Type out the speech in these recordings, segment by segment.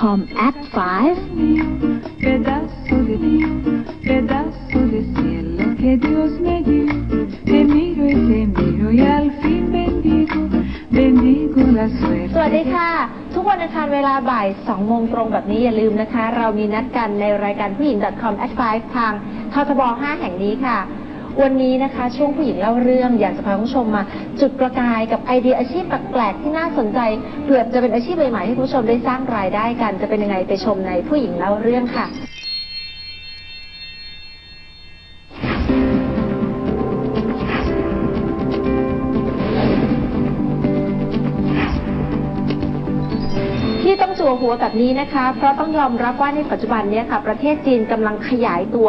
com at 5สวัสดีค่ะ ทุกวันอังคารเวลาบ่าย2โมงตรงแบบนี้อย่าลืมนะคะ เรามีนัดกันในรายการผู้หญิง .com at 5ทางททบ 5 แห่งนี้ค่ะ วันนี้นะคะ ช่วงผู้หญิงเล่าเรื่องอยากจะพาคุณผู้ชมมา จุดประกายกับไอเดียอาชีพแปลกๆที่น่าสนใจเผื่อจะเป็นอาชีพใหม่ๆให้คุณผู้ชมได้สร้างรายได้กันจะเป็นยังไงไปชมในผู้หญิงเล่าเรื่องค่ะ หัวแบบนี้นะคะ เพราะต้องยอมรับว่าในปัจจุบันเนี้ค่ะ ประเทศจีนกำลังขยายตัว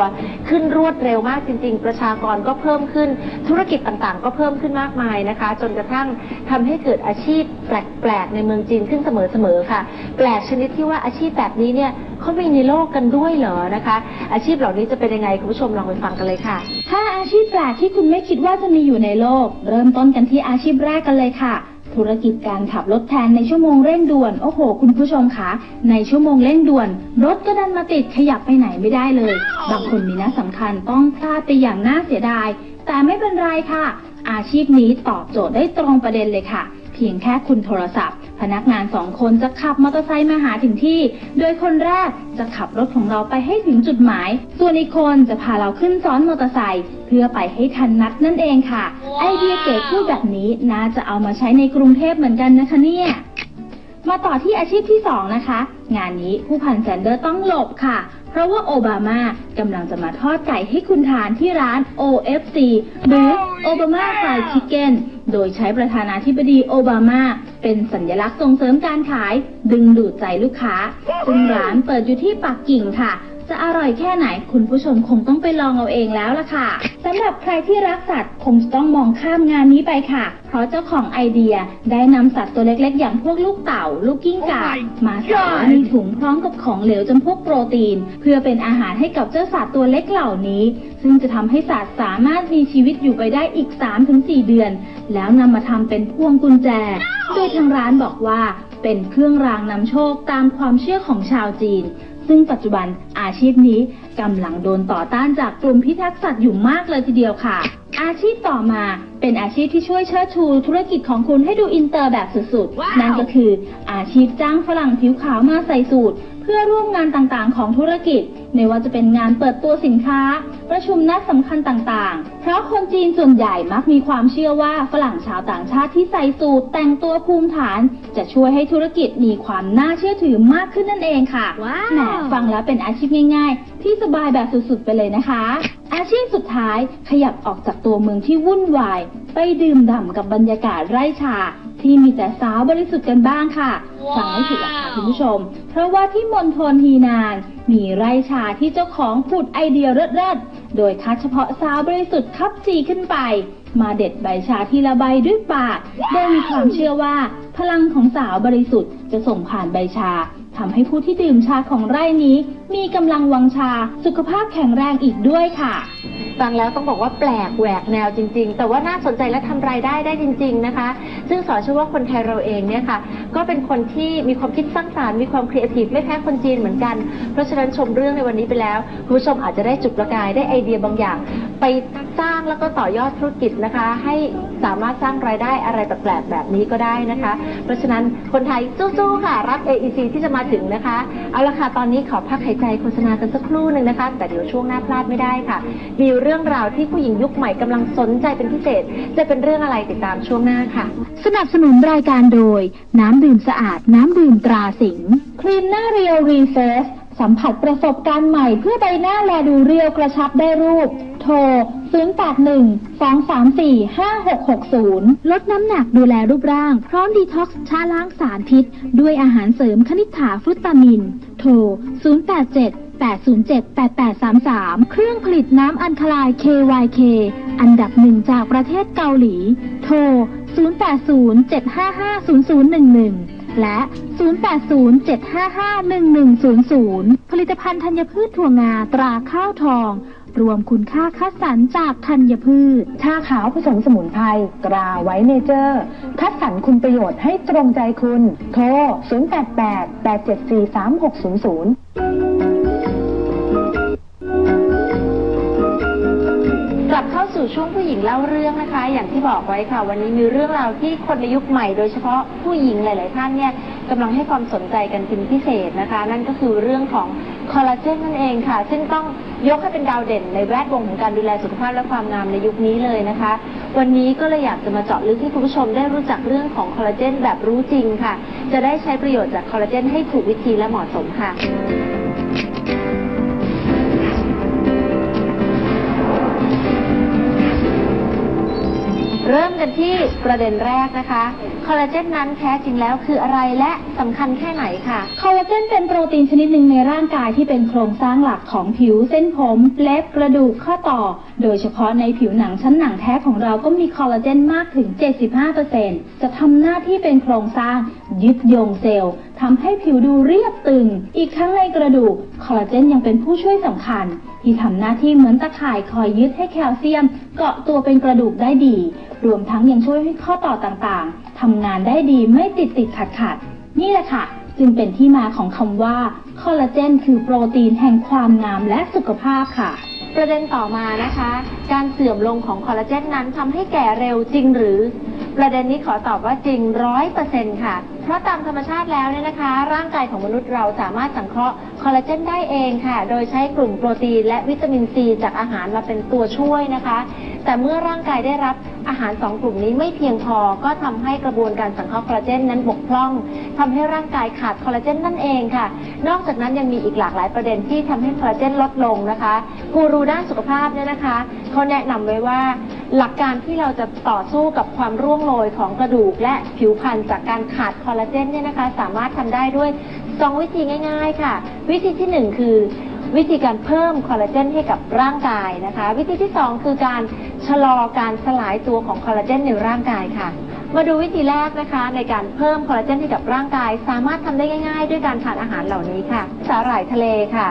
ขึ้นรวดเร็วมากจริง ๆ ประชากรก็เพิ่มขึ้น ธุรกิจต่างๆ ก็เพิ่มขึ้นมากมายนะคะ จนกระทั่งทำให้เกิดอาชีพแปลกๆในเมืองจีนขึ้นเสมอๆค่ะ แปลกชนิดที่ว่าอาชีพแบบนี้เนี่ยเขามีในโลกกันด้วยเหรอนะคะ อาชีพเหล่านี้จะเป็นยังไงคุณผู้ชมลองไปฟังกันเลยค่ะถ้าอาชีพแปลกที่คุณไม่คิดว่าจะมีอยู่ในโลก เริ่มต้นกันที่อาชีพแรกกันเลยค่ะ ธุรกิจการขับรถแทนในชั่วโมงเร่งด่วน โอ้โห คุณผู้ชมคะ ในชั่วโมงเร่งด่วน รถก็ดันมาติดขยับไปไหนไม่ได้เลย บางคนมีนัดสำคัญต้องพลาดไปอย่างน่าเสียดาย แต่ไม่เป็นไรค่ะ อาชีพนี้ตอบโจทย์ได้ตรงประเด็นเลยค่ะ เพียงแค่คุณโทรศัพท์ พนักงานสองคนจะขับมอเตอร์ไซค์มาหาถึงที่ โดยคนแรกจะขับรถของเราไปให้ถึงจุดหมาย ส่วนอีกคนจะพาเราขึ้นซ้อนมอเตอร์ไซค์เพื่อไปให้ทันนัดนั่นเองค่ะ ไอเดียเก๋พูดแบบนี้น่าจะเอามาใช้ในกรุงเทพเหมือนกันนะคะเนี่ยมาต่อที่อาชีพที่ 2 นะคะ งานนี้ผู้พันแซนเดอร์ต้องหลบค่ะ เพราะว่าโอบามากำลังจะมาทอดไก่ให้คุณทานที่ร้าน OFC หรือ Obama Fried Chicken โดยใช้ประธานาธิบดีโอบามา เป็นสัญลักษณ์ส่งเสริมการขาย ดึงดูดใจลูกค้า ซึ่งร้านเปิดอยู่ที่ปักกิ่งค่ะ จะอร่อยแค่ไหนคุณผู้ชมคงต้องไปลองเอาเองแล้วล่ะค่ะสำหรับใครที่รักสัตว์คงจะต้องมองข้ามงานนี้ไปค่ะ เพราะเจ้าของไอเดียได้นำสัตว์ตัวเล็กๆ อย่างพวกลูกเต่า ลูกกิ้งก่า มาใส่ในถุงพร้อมกับของเหลวจำพวกโปรตีน เพื่อเป็นอาหารให้กับเจ้าสัตว์ตัวเล็กเหล่านี้ ซึ่งจะทำให้สัตว์สามารถมีชีวิตอยู่ไปได้อีก 3-4 เดือน แล้วนำมาทำเป็นพวงกุญแจโดยทางร้านบอกว่าเป็นเครื่องรางนำโชคตามความเชื่อของชาวจีน ซึ่งปัจจุบันอาชีพนี้กำลังโดนต่อต้านจากกลุ่มพิทักษ์สัตว์อยู่มากเลยทีเดียวค่ะ อาชีพต่อมาเป็นอาชีพที่ช่วยเชิดชูธุรกิจของคุณให้ดูอินเตอร์แบบสุดๆ นั่นก็คืออาชีพจ้างฝรั่งผิวขาวมาใส่สูตร เพื่อร่วมงานต่างๆ ของธุรกิจ ไม่ว่าจะเป็นงานเปิดตัวสินค้า ประชุมนัดสำคัญต่างๆ เพราะคนจีนส่วนใหญ่มักมีความเชื่อว่าฝรั่งชาวต่างชาติที่ใส่สูทแต่งตัวภูมิฐาน จะช่วยให้ธุรกิจมีความน่าเชื่อถือมากขึ้นนั่นเองค่ะว้าวแหมฟังแล้วเป็นอาชีพง่าย ๆ ที่สบายแบบสุดๆไปเลยนะคะ อาชีพสุดท้ายขยับออกจากตัวเมืองที่วุ่นวาย ไปดื่มด่ำกับบรรยากาศไร่ชา ที่มีแต่สาวบริสุทธิ์กันบ้างค่ะ ฟังไม่ผิดหรอกค่ะคุณผู้ชม เพราะว่าที่มณฑลฮีนาน มีไร่ชาที่เจ้าของผุดไอเดียเลิศๆ โดยคัดเฉพาะสาวบริสุทธิ์คับจีขึ้นไป มาเด็ดใบชาทีละใบด้วยปากโดยมีความเชื่อว่า พลังของสาวบริสุทธิ์จะส่งผ่านใบชาทำให้ผู้ที่ดื่มชาของไร่นี้ มีกำลังวังชา สุขภาพแข็งแรงอีกด้วยค่ะ ฟังแล้วต้องบอกว่าแปลกแหวกแนวจริง ๆ แต่ว่าน่าสนใจและทำรายได้ได้จริง ๆนะคะ ซึ่งสอนเชื่อว่าคนไทยเราเองเนี่ยค่ะ ก็เป็นคนที่มีความคิดสร้างสรรค์มีความครีเอทีฟไม่แพ้คนจีนเหมือนกัน เพราะฉะนั้นชมเรื่องในวันนี้ไปแล้วคุณผู้ชมอาจจะได้จุดประกายได้ไอเดียบางอย่าง ไปสร้างแล้วก็ต่อยอดธุรกิจนะคะ ให้สามารถสร้างรายได้อะไรแปลกๆแบบนี้ก็ได้นะคะ เพราะฉะนั้นคนไทยสู้ๆค่ะรับ AEC ที่จะมาถึงนะคะเอาละค่ะตอนนี้ขอพักหายใจโฆษณากันสักครู่หนึ่งนะคะ แต่เดี๋ยวช่วงหน้าพลาดไม่ได้ค่ะ มีเรื่องราวที่ผู้หญิงยุคใหม่กำลังสนใจเป็นพิเศษ จะเป็นเรื่องอะไรติดตามช่วงหน้าค่ะ สนับสนุนรายการโดย น้ำดื่มสะอาด น้ำดื่มตราสิงห์ครีมหน้าเรียวรีเฟส สัมผัสประสบการณ์ใหม่เพื่อใบหน้าแลดูเรียวกระชับได้รูป โทร 081 234 5660 ลดน้ำหนักดูแลรูปร่าง พร้อมดีท็อกซ์ชาล้างสารพิษ ด้วยอาหารเสริมคณิษฐาฟรุตตามิน โทร 087 807 8833 เครื่องผลิตน้ำอัญคลาย KYK อันดับหนึ่งจากประเทศเกาหลี โทร 0807550011 และ 0807551100 ผลิตภัณฑ์ธัญพืชถั่วงาตราข้าวทอง รวมคุณค่าคัดสรรจากธัญพืช ชาขาวผสมสมุนไพรตราไว้เนเจอร์ คัดสรรคุณประโยชน์ให้ตรงใจคุณ โทร 0888743600 สู่ช่วงผู้หญิงเล่าเรื่องนะคะ อย่างที่บอกไว้ค่ะ วันนี้มีเรื่องราวที่คนในยุคใหม่ โดยเฉพาะผู้หญิงหลาย ๆ ท่านเนี่ยกำลังให้ความสนใจกันเป็นพิเศษนะคะ นั่นก็คือเรื่องของคอลลาเจนนั่นเองค่ะ ซึ่งต้องยกให้เป็นดาวเด่นในแวดวงของการดูแลสุขภาพและความงามในยุคนี้เลยนะคะ วันนี้ก็เลยอยากจะมาเจาะลึกให้คุณผู้ชมได้รู้จักเรื่องของคอลลาเจนแบบรู้จริงค่ะ จะได้ใช้ประโยชน์จากคอลลาเจนให้ถูกวิธีและเหมาะสมค่ะ เริ่มกันที่ประเด็นแรกนะคะ คอลลาเจนนั้นแท้จริงแล้วคืออะไรและสำคัญแค่ไหนค่ะ คอลลาเจนเป็นโปรตีนชนิดหนึ่งในร่างกายที่เป็นโครงสร้างหลักของผิวเส้นผมเล็บกระดูกข้อต่อ โดยเฉพาะในผิวหนังชั้นหนังแท้ของเราก็มีคอลลาเจนมากถึง 75%จะทำหน้าที่เป็นโครงสร้างยึดโยงเซลล์ ทำให้ผิวดูเรียบตึง อีกทั้งในกระดูกคอลลาเจนยังเป็นผู้ช่วยสำคัญ ที่ทำหน้าที่เหมือนตะข่ายคอยยึดให้แคลเซียม เกาะตัวเป็นกระดูกได้ดี รวมทั้งยังช่วยให้ข้อต่อต่างๆทำงานได้ดีไม่ติดติดขัดขัดๆนี่แหละค่ะ จึงเป็นที่มาของคำว่าคอลลาเจนคือโปรตีนแห่งความงามและสุขภาพค่ะ ประเด็นต่อมานะคะ การเสื่อมลงของคอลลาเจนนั้นทำให้แก่เร็วจริงหรือ ประเด็นนี้ขอตอบว่าจริงร้อยเปอร์เซ็นค่ะ เพราะตามธรรมชาติแล้วเนี่ยนะคะ ร่างกายของมนุษย์เราสามารถสังเคราะห์คอลลาเจนได้เองค่ะ โดยใช้กลุ่มโปรตีนและวิตามินซีจากอาหารมาเป็นตัวช่วยนะคะ แต่เมื่อร่างกายได้รับอาหารสองกลุ่มนี้ไม่เพียงพอก็ทำให้กระบวนการสังเคราะห์คอลลาเจนนั้นบกพร่องทำให้ร่างกายขาดคอลลาเจนนั่นเองค่ะ นอกจากนั้นยังมีอีกหลากหลายประเด็นที่ทำให้คอลลาเจนลดลงนะคะกูรูด้านสุขภาพเนี่ยนะคะเขาแนะนำไว้ว่าหลักการที่เราจะต่อสู้กับความร่วงโรยของกระดูกและผิวพรรณจากการขาดคอลลาเจนเนี่ยนะคะ สามารถทำได้ด้วยสองวิธีง่าย ๆ ค่ะ วิธีที่หนึ่งคือ วิธีการเพิ่มคอลลาเจนให้กับร่างกายนะคะ วิธีที่ 2 คือการชะลอการสลายตัวของคอลลาเจนในร่างกายค่ะ มาดูวิธีแรกนะคะ ในการเพิ่มคอลลาเจนให้กับร่างกาย สามารถทำได้ง่าย ๆ ด้วยการทานอาหารเหล่านี้ค่ะ สาหร่ายทะเลค่ะ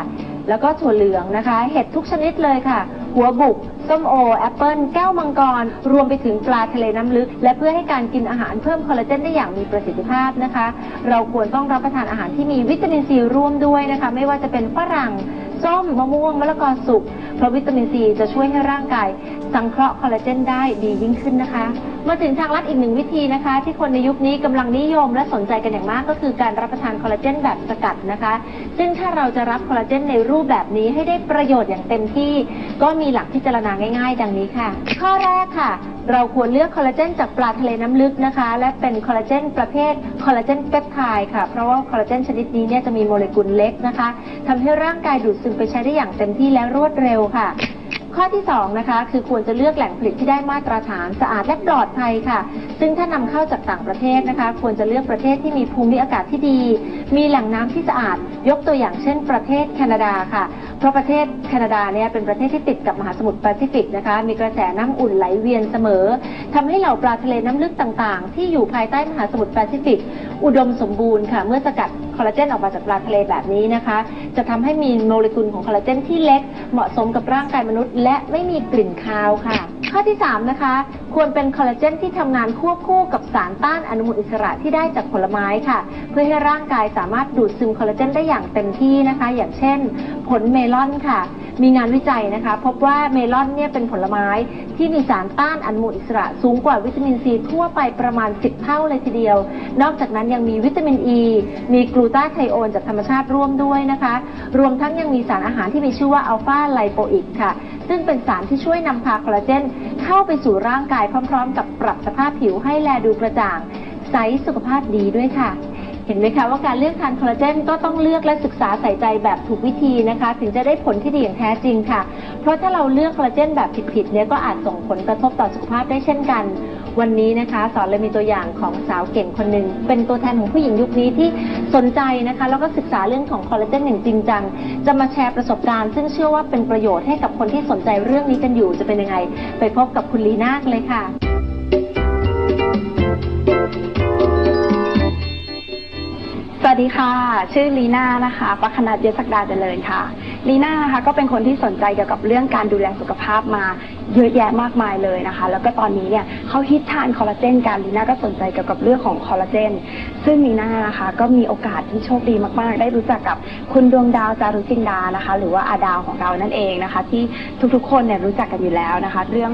แล้วก็ถั่วเหลืองนะคะ เห็ดทุกชนิดเลยค่ะ หัวบุกส้มโอ แอปเปิลแก้วมังกร รวมไปถึงปลาทะเลน้ำลึก และเพื่อให้การกินอาหารเพิ่มคอลลาเจนได้อย่างมีประสิทธิภาพนะคะ เราควรต้องรับประทานอาหารที่มีวิตามินซีร่วมด้วยนะคะ ไม่ว่าจะเป็นฝรั่ง ส้มมะม่วงมะละกอสุกเพราะวิตามินซีจะช่วยให้ร่างกาย สังเคราะห์คอลลาเจนได้ดียิ่งขึ้นนะคะ มาถึงทางลัดอีกหนึ่งวิธีนะคะ ที่คนในยุคนี้กำลังนิยมและสนใจกันอย่างมากก็คือการรับประทานคอลลาเจนแบบสกัดนะคะ ซึ่งถ้าเราจะรับคอลลาเจนในรูปแบบนี้ให้ได้ประโยชน์อย่างเต็มที่ ก็มีหลักพิจารณาง่าย ๆ ดังนี้ค่ะ ข้อแรกค่ะ เราควรเลือกคอลลาเจนจากปลาทะเลน้ำลึกนะคะ และเป็นคอลลาเจนประเภทคอลลาเจนเปปไทด์ค่ะ เพราะว่าคอลลาเจนชนิดนี้เนี่ยจะมีโมเลกุลเล็กนะคะทำให้ร่างกายดูดซึมไปใช้ได้อย่างเต็มที่และรวดเร็วค่ะ ข้อที่2นะคะคือควรจะเลือกแหล่งผลิตที่ได้มาตรฐานสะอาดและปลอดภัยค่ะ ซึ่งถ้านำเข้าจากต่างประเทศนะคะ ควรจะเลือกประเทศที่มีภูมิอากาศที่ดี มีแหล่งน้ำที่สะอาด ยกตัวอย่างเช่น ประเทศแคนาดาค่ะ เพราะประเทศแคนาดาเนี่ยเป็นประเทศที่ติดกับมหาสมุทรแปซิฟิกนะคะ มีกระแสน้ำอุ่นไหลเวียนเสมอทำให้เหล่าปลาทะเลน้ำลึกต่างๆ ที่อยู่ภายใต้มหาสมุทรแปซิฟิกอุดมสมบูรณ์ค่ะ เมื่อสกัด อลลาเจนออกมาจากปลาทะเลแบบนี้นะคะ จะทำให้มีโมเลกุลของคอลลาเจนที่เล็กเหมาะสมกับร่างกายมนุษย์ และไม่มีกลิ่นคาวค่ะ ข้อที่ 3 นะคะ ควรเป็นคอลลาเจนที่ทำงานควบคู่กับสารต้านอนุมูลอิสระที่ได้จากผลไม้ค่ะ เพื่อให้ร่างกายสามารถดูดซึมคอลลาเจนได้อย่างเต็มที่นะคะ อย่างเช่น ผลเมลอนค่ะ มีงานวิจัยนะคะ พบว่าเมลอนเนี่ยเป็นผลไม้ที่มีสารต้านอนุมูลอิสระ สูงกว่าวิตามินซีทั่วไปประมาณ 10 เท่าเลยทีเดียว นอกจากนั้นยังมีวิตามินอ e, ีมีกลูตาไทโอนจากธรรมชาติร่วมด้วยนะคะ รวมทั้งยังมีสารอาหารที่มีชื่อว่าอัลฟาไลโปอิกค่ะ ซึ่งเป็นสารที่ช่วยนำพาคอลลาเจน เข้าไปสู่ร่างกายพร้อม ๆ กับปรับสภาพผิวให้แลดูกระจ่างใสสุขภาพดีด้วยค่ะ เห็นไหมคะว่าการเลือกทานคอลลาเจนก็ต้องเลือกและศึกษาใส่ใจแบบถูกวิธีนะคะ ถึงจะได้ผลที่ดีอย่างแท้จริงค่ะ เพราะถ้าเราเลือกคอลลาเจนแบบผิดๆเนี่ยก็อาจส่งผลกระทบต่อสุขภาพได้เช่นกัน วันนี้นะคะ สอนเลยมีตัวอย่างของสาวเก่งคนหนึ่งเป็นตัวแทนของผู้หญิงยุคนี้ที่สนใจนะคะ แล้วก็ศึกษาเรื่องของคอลลาเจนอย่างจริงจังจะมาแชร์ประสบการณ์ ซึ่งเชื่อว่าเป็นประโยชน์ให้กับคนที่สนใจเรื่องนี้กันอยู่จะเป็นยังไง ไปพบกับคุณลีนาเลยค่ะ สวัสดีค่ะ ชื่อลีน่านะคะ ประคณัตยศักดาเจริญค่ะ ลีน่านะคะก็เป็นคนที่สนใจเกี่ยวกับเรื่องการดูแลสุขภาพมาเยอะแยะมากมายเลยนะคะ แล้วก็ตอนนี้เนี่ยเขาฮิตทานคอลลาเจนกันลีน่าก็สนใจเกี่ยวกับเรื่องของคอลลาเจน ซึ่งลีน่านะคะก็มีโอกาสที่โชคดีมากๆ ได้รู้จักกับคุณดวงดาวจารุจินดานะคะ หรือว่าอาดาวของเรานั่นเองนะคะ ที่ทุกๆคนเนี่ยรู้จักกันอยู่แล้วนะคะ เรื่อง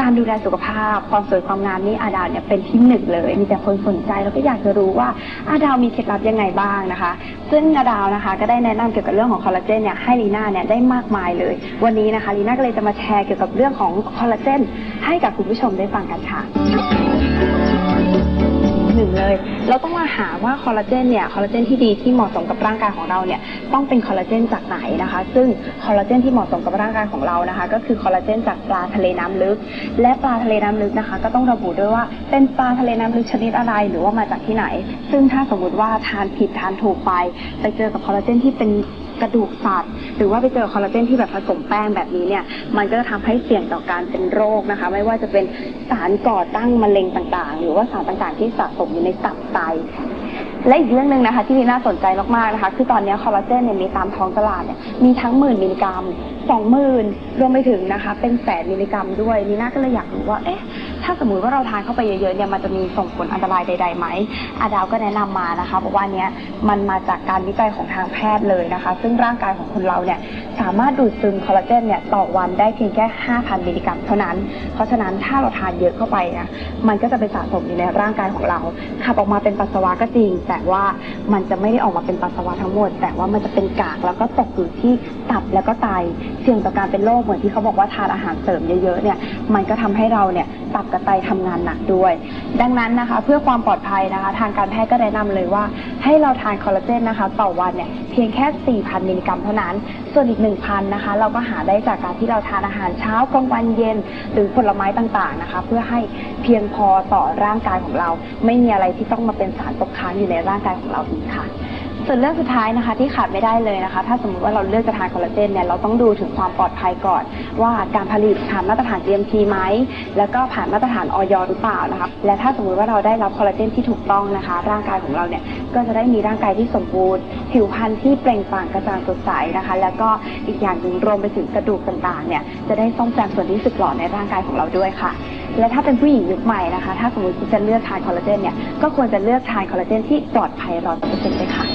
การดูแลสุขภาพ ความสวยความงามนี่อาดาวเนี่ยเป็นที่หนึ่งเลย มีแต่คนสนใจแล้วก็อยากจะรู้ว่าอาดาวมีเคล็ดลับยังไงบ้างนะคะ ซึ่งอาดาวนะคะ ก็ได้แนะนำเกี่ยวกับเรื่องของคอลลาเจนเนี่ยให้ลีน่าเนี่ยได้มากมายเลย วันนี้นะคะลีน่าก็เลยจะมาแชร์เกี่ยวกับเรื่องของคอลลาเจนให้กับคุณผู้ชมได้ฟังกันค่ะ หนึ่งเลย เราต้องมาหาว่าคอลลาเจนเนี่ยคอลลาเจนที่ดีที่เหมาะสมกับร่างกายของเราเนี่ยต้องเป็นคอลลาเจนจากไหนนะคะ ซึ่งคอลลาเจนที่เหมาะสมกับร่างกายของเรานะคะ ก็คือคอลลาเจนจากปลาทะเลน้ำลึก และปลาทะเลน้ำลึกนะคะ ก็ต้องระบุด้วยว่าเป็นปลาทะเลน้ำลึกชนิดอะไรหรือว่ามาจากที่ไหน ซึ่งถ้าสมมุติว่าทานผิดทานถูกไป ไปเจอกับคอลลาเจนที่เป็น กระดูกสัตว์ หรือว่าไปเจอคอลลาเจนที่แบบผสมแป้งแบบนี้เนี่ย มันก็จะทำให้เสี่ยงต่อการเป็นโรคนะคะ ไม่ว่าจะเป็นสารก่อตั้งมะเร็งต่างๆ หรือว่าสารต่างๆที่สะสมอยู่ในตับไตและอีกเรื่องหนึ่งนะคะที่น่าสนใจมากๆนะคะ คือตอนนี้คอลลาเจนเนี่ยมีตามท้องตลาดเนี่ยมีทั้งหมื่นมิลลิกรัม สองหมื่นรวมไปถึงนะคะ เป็นแสนมิลลิกรัมด้วยลีน่าก็เลยอยากรู้ว่าเอ๊ะถ้าสมมติว่าเราทานเข้าไปเยอะๆเนี่ยมันจะมีส่งผลอันตรายใดๆไหมอาดาวก็แนะนำมานะคะบอกว่าเนี้ยมันมาจากการวิจัยของทางแพทย์เลยนะคะ ซึ่งร่างกายของคนเราเนี่ยสามารถดูดซึมคอลลาเจนเนี่ยต่อวันได้เพียงแค่ 5,000 มิลลิกรัมเท่านั้น เพราะฉะนั้นถ้าเราทานเยอะเข้าไปนี่ยมันก็จะไปสะสมอยู่ในร่างกายของเราขับออกมาเป็นปัสสาวะก็จริง แต่ว่ามันจะไม่ได้ออกมาเป็นปัสสาวะทั้งหมด แต่ว่ามันจะเป็นกากแล้วก็ตกอยู่ที่ตับแล้วก็ไต สี่ยงต่อการเป็นโรคเหมือนที่เขาบอกว่าทานอาหารเสริมเยอะๆเนี่ยมันก็ทำให้เราเนี่ยตับกับไตทำงานหนักด้วย ดังนั้นนะคะเพื่อความปลอดภัยนะคะ ทางการแพทย์ก็แนะนำเลยว่า ให้เราทานคอลลาเจนนะคะ ต่อวันเนี่ยเพียงแค่ 4,000 มิลลิกรัมเท่านั้น ส่วนอีก 1,000 นะคะ เราก็หาได้จากการที่เราทานอาหารเช้ากลางวันเย็น หรือผลไม้ต่างๆนะคะ เพื่อให้เพียงพอต่อร่างกายของเรา ไม่มีอะไรที่ต้องมาเป็นสารตกค้างอยู่ในร่างกายของเราอีกค่ะ ส่วนเรื่องสุดท้ายนะคะที่ขาดไม่ได้เลยนะคะ ถ้าสมมติว่าเราเลือกจะทานคอลลาเจนเนี่ยเราต้องดูถึงความปลอดภัยก่อน ว่าการผลิตผ่านมาตรฐาน GMP ไหมแล้วก็ผ่านมาตรฐานออยหรือเปล่านะคะและถ้าสมมติว่าเราได้รับคอลลาเจนที่ถูกต้องนะคะ ร่างกายของเราเนี่ยก็จะได้มีร่างกายที่สมบูรณ์ ผิวพรรณที่เปล่งปลั่งกระจ่างสดใสนะคะ แล้วก็อีกอย่างหนึ่งรวมไปถึงกระดูกต่างๆเนี่ยจะได้ซ่อมแซมส่วนที่สึกหรอในร่างกายของเราด้วยค่ะและถ้าเป็นผู้หญิงยุคใหม่นะคะ ถ้าสมมติจะเลือกทานคอลลาเจนเนี่ย ก็ควรจะเลือกทานคอลลาเจนที่ปลอดภัยร้อยเปอร์เซ็นต์เลยค่ะ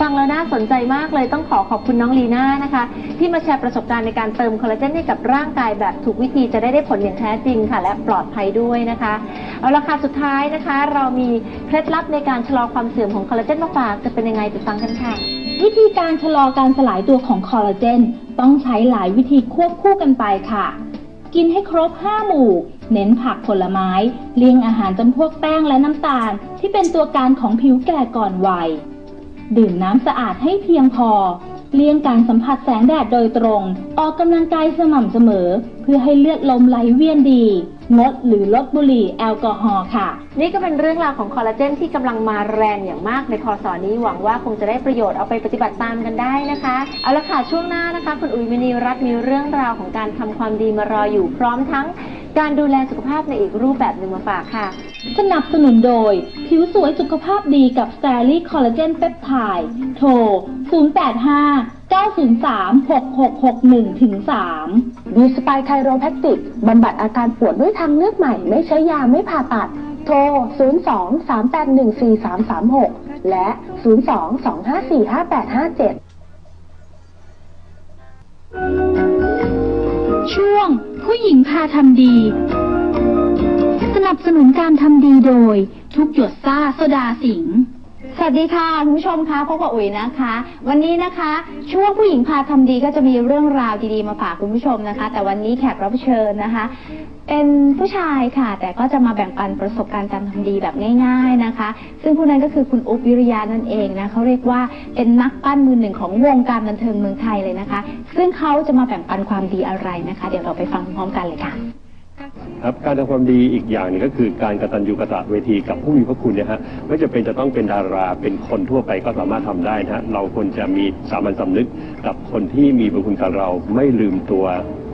ฟังแล้วน่าสนใจมากเลยต้องขอขอบคุณน้องลีน่านะคะ ที่มาแชร์ประสบการณ์ในการเติมคอลลาเจนให้กับร่างกายแบบถูกวิธีจะได้ได้ผลอย่างแท้จริงค่ะ และปลอดภัยด้วยนะคะ เอาละค่ะสุดท้ายนะคะ เรามีเคล็ดลับในการชะลอความเสื่อมของคอลลาเจนมาฝากจะเป็นยังไงไปฟังกันค่ะ วิธีการชะลอการสลายตัวของคอลลาเจนต้องใช้หลายวิธีควบคู่กันไปค่ะ กินให้ครบ 5 หมู่ เน้นผักผลไม้เลี่ยงอาหารจำพวกแป้งและน้ำตาล ที่เป็นตัวการของผิวแก่ก่อนวัย ดื่มน้ำสะอาดให้เพียงพอ เลี่ยงการสัมผัสแสงแดดโดยตรง ออกกำลังกายสม่ำเสมอ เพื่อให้เลือดลมไหลเวียนดี งดหรือลดบุหรี่แอลกอฮอล์ค่ะ นี่ก็เป็นเรื่องราวของคอลลาเจนที่กำลังมาแรงอย่างมากในพศนี้หวังว่าคงจะได้ประโยชน์เอาไปปฏิบัติตามกันได้นะคะ เอาละค่ะช่วงหน้านะคะ คุณอุ๋ยมณีรัตน์มีเรื่องราวของการทำความดีมารออยู่พร้อมทั้ง การดูแลสุขภาพในอีกรูปแบบหนึ่งมาฝากค่ะ สนับสนุนโดย ผิวสวยสุขภาพดีกับ s t ล l ่คอลลาเจนเปปไทด์โทร 085 903 6661ถึง3ดีสปายไคโรแพคติกบำบัดอาการปวดด้วยทางเลือกใหม่ ไม่ใช้ยาไม่ผ่าตัด โทร 02-381-4336 และ 02-254-5857 ช่วง ผู้หญิงพาทำดี สนับสนุนการทำดีโดย ทุกหยดซ่าโซดาสิง สวัสดีค่ะคุณผู้ชมคะพบกับอุ๋ยนะคะ วันนี้นะคะ ช่วงผู้หญิงพาทำดีก็จะมีเรื่องราวดีๆมาฝากคุณผู้ชมนะคะ แต่วันนี้แขกรับเชิญนะคะ เป็นผู้ชายค่ะ แต่ก็จะมาแบ่งปันประสบการณ์การทำดีแบบง่าย ๆนะคะ ซึ่งผู้นั้นก็คือคุณอุ๊บวิริยานั่นเองนะเขาเรียกว่าเป็นนักปั้นมือหนึ่งของวงการบันเทิงเมืองไทยเลยนะคะ ซึ่งเขาจะมาแบ่งปันความดีอะไรนะคะ เดี๋ยวเราไปฟังพร้อมกันเลยค่ะ ครับการทำความดีอีกอย่างนึงก็คือการกตัญญูกตเวทีกับผู้มีพระคุณเนะฮะไม่จะเป็นจะต้องเป็นดาราเป็นคนทั่วไปก็สามารถทำได้นะฮะเราควรจะมีสามัญสำนึกกับคนที่มีบุญคุณกับเราไม่ลืมตัว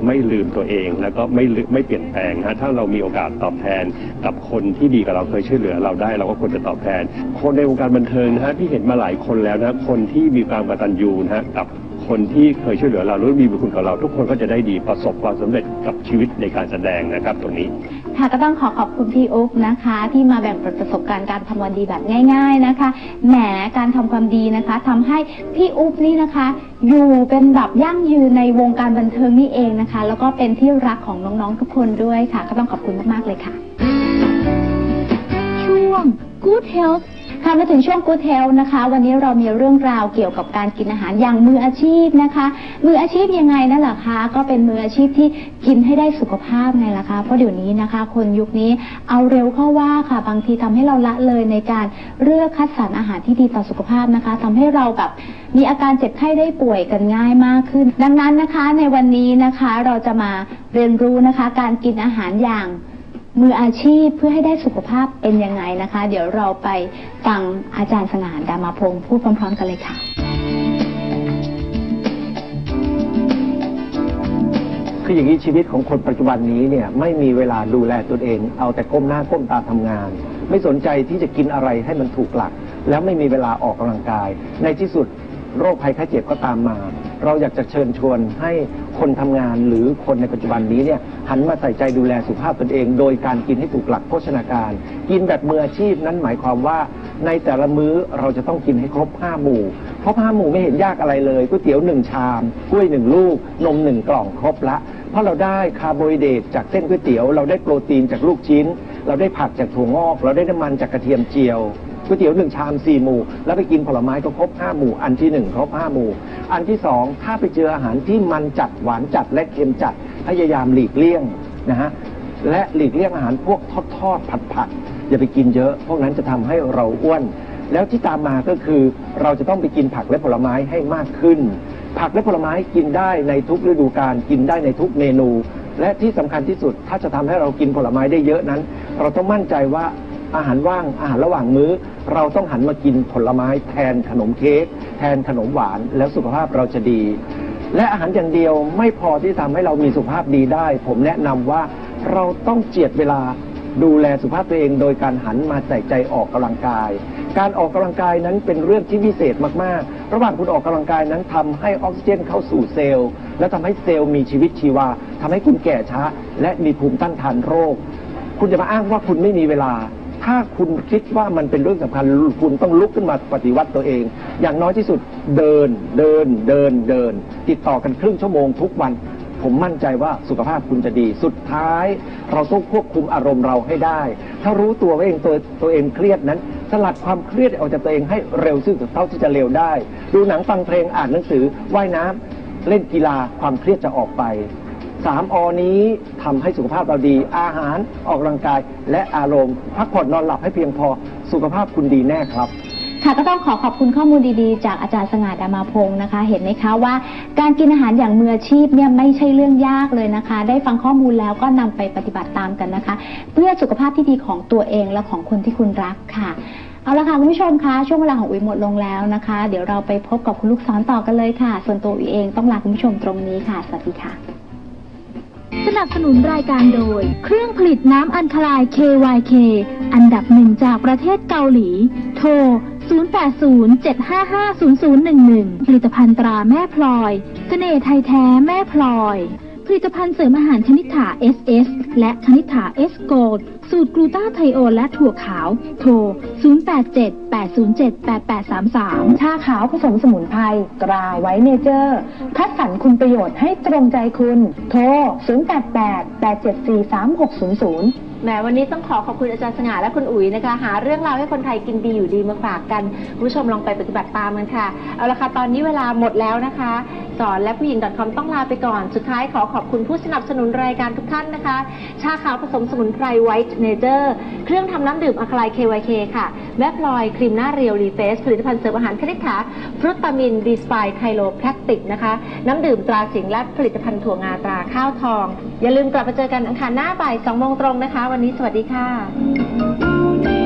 ไม่ลืมตัวเอง แล้วก็ไม่ไม่เปลี่ยนแปลงนะฮะถ้าเรามีโอกาสตอบแทน กับคนที่ดีกับเราเคยช่วยเหลือเราได้ เราก็ควรจะตอบแทน คนในวงการบันเทิงนะฮะที่เห็นมาหลายคนแล้วนะคนที่มีความกตัญญูนะฮะกับ คนที่เคยช่วยเหลือเราหรือมีบุญคุณกับเรา ทุกคนก็จะได้ดีประสบความสำเร็จกับชีวิตในการแสดงนะครับ ตรงนี้ ค่ะก็ต้องขอขอบคุณพี่อุ๊บนะคะ ที่มาแบ่งปันประสบการณ์การทำความดีแบบง่าย ๆนะคะ แหมการทำความดีนะคะทำให้พี่อุ๊บนี่นะคะ อยู่เป็นแบบยั่งยืนในวงการบันเทิงนี่เองนะคะ แล้วก็เป็นที่รักของน้องๆทุกคนด้วยค่ะ ก็ต้องขอบคุณมากๆเลยค่ะ ช่วง Good Health ค่ะมาถึงช่วง Good Health นะคะ วันนี้เรามีเรื่องราวเกี่ยวกับการกินอาหารอย่างมืออาชีพนะคะ มืออาชีพยังไงนั่นแหละคะก็เป็นมืออาชีพที่กินให้ได้สุขภาพไงล่ะคะเพราะเดี๋ยวนี้นะคะ คนยุคนี้เอาเร็วเข้าว่าค่ะ บางทีทำให้เราละเลยในการเลือกคัดสรรอาหารที่ดีต่อสุขภาพนะคะทำให้เราแบบมีอาการเจ็บไข้ได้ป่วยกันง่ายมากขึ้น ดังนั้นนะคะในวันนี้นะคะเราจะมาเรียนรู้นะคะ การกินอาหารอย่าง มืออาชีพเพื่อให้ได้สุขภาพเป็นยังไงนะคะ เดี๋ยวเราไปฟังอาจารย์สง่านดามาพงศ์พูดพร้อม ๆ กันเลยค่ะ คืออย่างนี้ชีวิตของคนปัจจุบันนี้เนี่ยไม่มีเวลาดูแลตนเอง เอาแต่ก้มหน้าก้มตาทำงาน ไม่สนใจที่จะกินอะไรให้มันถูกหลัก แล้วไม่มีเวลาออกกำลังกาย ในที่สุด โรคภัยไข้เจ็บก็ตามมา เราอยากจะเชิญชวนให้คนทำงานหรือคนในปัจจุบันนี้เนี่ยหันมาใส่ใจดูแลสุขภาพตนเอง โดยการกินให้ถูกหลักโภชนาการ กินแบบมืออาชีพนั้นหมายความว่า ในแต่ละมื้อเราจะต้องกินให้ครบห้าหมู่ครบห้าหมู่ไม่เห็นยากอะไรเลยก๋วยเตี๋ยวหนึ่งชามกล้วยหนึ่งลูก นมหนึ่งกล่องครบละ เพราะเราได้คาร์โบไฮเดรตจากเส้นก๋วยเตี๋ยวเราได้โปรตีนจากลูกชิ้น เราได้ผักจากถั่วงอก เราได้น้ำมันจากกระเทียมเจียว ก๋วยเตี๋ยวหนึ่งชามสี่หมู่ แล้วไปกินผลไม้ก็ครบห้าหมู่ อันที่หนึ่งครบห้าหมู่ อันที่สองถ้าไปเจออาหารที่มันจัดหวานจัดและเค็มจัดพยายามหลีกเลี่ยงนะฮะและหลีกเลี่ยงอาหารพวกทอดทอดผัดผัดๆอย่าไปกินเยอะ พวกนั้นจะทำให้เราอ้วน แล้วที่ตามมาก็คือ เราจะต้องไปกินผักและผลไม้ให้มากขึ้น ผักและผลไม้กินได้ในทุกฤดูกาลกินได้ในทุกเมนู และที่สำคัญที่สุดถ้าจะทำให้เรากินผลไม้ได้เยอะนั้น เราต้องมั่นใจว่าอาหารว่างอาหารระหว่างมื้อ เราต้องหันมากินผลไม้แทนขนมเค้กแทนขนมหวานแล้วสุขภาพเราจะดี และอาหารอย่างเดียวไม่พอที่ทำให้เรามีสุขภาพดีได้ ผมแนะนำว่าเราต้องเจียดเวลาดูแลสุขภาพตัวเอง โดยการหันมาใส่ใจออกกำลังกาย การออกกำลังกายนั้นเป็นเรื่องที่พิเศษมากๆ ระหว่างคุณออกกำลังกายนั้นทำให้ออกซิเจนเข้าสู่เซลล์ และทำให้เซลล์มีชีวิตชีวาทำให้คุณแก่ช้า และมีภูมิต้านทานโรค คุณจะมาอ้างว่าคุณไม่มีเวลา ถ้าคุณคิดว่ามันเป็นเรื่องสำคัญคุณต้องลุกขึ้นมาปฏิวัติตัวเอง อย่างน้อยที่สุดเดินเดินเดินเดิน ติดต่อกันครึ่งชั่วโมงทุกวัน ผมมั่นใจว่าสุขภาพคุณจะดี สุดท้าย เราต้องควบคุมอารมณ์เราให้ได้ ถ้ารู้ตัวว่าเองตัวตัวเองเครียดนั้น สลัดความเครียดออกจากตัวเองให้เร็วที่สุดเท่าที่จะเร็วได้ ดูหนังฟังเพลงอ่านหนังสือว่ายน้ำเล่นกีฬาความเครียดจะออกไปสามอนี้ทำให้สุขภาพเราดี อาหารออกกำลังกาย และอารมณ์ พักผ่อนนอนหลับให้เพียงพอสุขภาพคุณดีแน่ครับค่ะก็ต้องขอขอบคุณข้อมูลดีๆ จากอาจารย์สง่าดามาพงศ์นะคะ เห็นไหมคะว่า การกินอาหารอย่างมืออาชีพเนี่ยไม่ใช่เรื่องยากเลยนะคะ ได้ฟังข้อมูลแล้วก็นำไปปฏิบัติตามกันนะคะ เพื่อสุขภาพที่ดีของตัวเองและของคนที่คุณรักค่ะ เอาละค่ะคุณผู้ชมคะช่วงเวลาของอุ๋ยหมดลงแล้วนะคะ เดี๋ยวเราไปพบกับคุณลูกศรต่อกันเลยค่ะ ส่วนตัวอุ๋ยเองต้องลาคุณผู้ชมตรงนี้ค่ะสวัสดีค่ะ สนับสนุนรายการโดย เครื่องผลิตน้ำอันคลาย KYK อันดับหนึ่งจากประเทศเกาหลี โทร 0807550011 ผลิตภัณฑ์ตราแม่พลอย เสน่ห์ไทยแท้แม่พลอย ผลิตภัณฑ์เสริมอาหารชนิดถา SS และชนิดถา S Gold สูตรกลูตาไทโอนและถั่วขาว โทร 0878078833 ชาขาวผสมสมุนไพรตราไวท์เนเจอร์ คัดสรรคุณประโยชน์ให้ตรงใจคุณ โทร 0888743600แหมวันนี้ต้องขอขอบคุณอาจารย์สง่าและคุณอุ๋ยนะคะ หาเรื่องราวให้คนไทยกินดีอยู่ดีมาฝากกันคุณผู้ชมลองไปปฏิบัติตามกันค่ะ เอาละค่ะ ตอนนี้เวลาหมดแล้วนะคะ สอนและผู้หญิง .com ต้องลาไปก่อน สุดท้ายขอขอบคุณผู้สนับสนุนรายการทุกท่านนะคะ ชาขาวผสมสมุนไพรไวท์เนเจอร์เครื่องทำน้ำดื่มอะคาไล KYK ค่ะแม่พลอยครีมหน้าเรียวรีเฟสผลิตภัณฑ์เสริมอาหารคณิตถาฟรุตตามินดีสไฟไคโลแพคติกนะคะ น้ำดื่มตราสิงห์และผลิตภัณฑ์ถั่วงาตราข้าวทอง อย่าลืมกลับมาเจอกันอังคารหน้าบ่าย2โมงตรงนะคะ วันนี้สวัสดีค่ะ